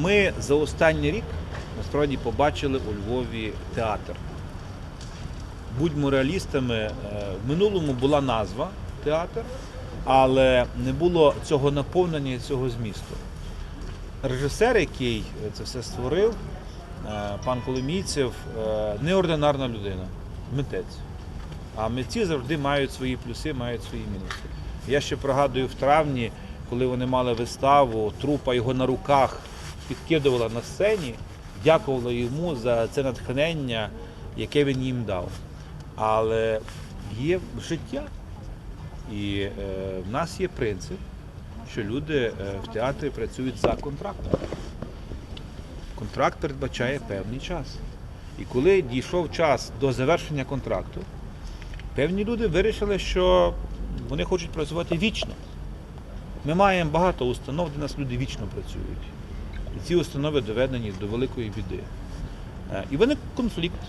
Ми за останній рік насправді побачили у Львові театр. Будьмо реалістами, е, в минулому була назва театр, але не було цього наповнення і цього змісту. Режисер, який це все створив, е, пан Коломійцев, е, неординарна людина, митець. А митці завжди мають свої плюси, мають свої мінуси. Я ще пригадую в травні, коли вони мали виставу, трупа його на руках підкидувала на сцені, дякувала йому за це натхнення, яке він їм дав. Але є життя. І е, в нас є принцип, що люди е, в театрі працюють за контрактом. Контракт передбачає певний час. І коли дійшов час до завершення контракту, певні люди вирішили, що вони хочуть працювати вічно. Ми маємо багато установ, де нас люди вічно працюють. І ці установи доведені до великої біди. Е, І виник конфлікт.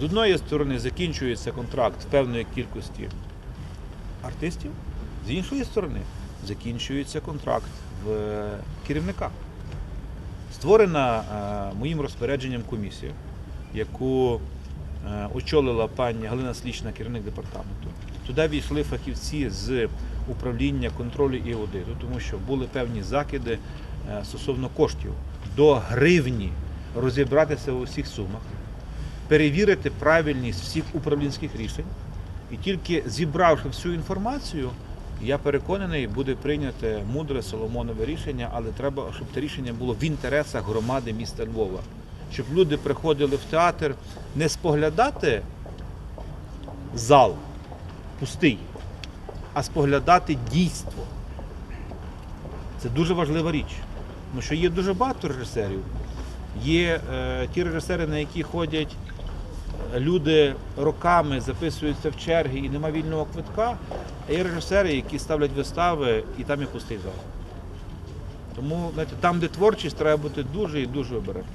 З одної сторони закінчується контракт певної кількості артистів, з іншої сторони закінчується контракт в е, керівника. Створена е, моїм розпорядженням комісія, яку очолила пані Галина Слічна, керівник департаменту. Туди війшли фахівці з управління контролю і аудиту, тому що були певні закиди стосовно коштів до гривні розібратися у всіх сумах, перевірити правильність всіх управлінських рішень. І тільки зібравши всю інформацію, я переконаний, буде прийняте мудре Соломонове рішення, але треба, щоб це рішення було в інтересах громади міста Львова. Щоб люди приходили в театр не споглядати зал пустий, а споглядати дійство. Це дуже важлива річ. Тому що є дуже багато режисерів. Є е, ті режисери, на які ходять люди роками записуються в черги і нема вільного квитка, а є режисери, які ставлять вистави і там є пустий зал. Тому знаєте, там, де творчість, треба бути дуже і дуже обережним.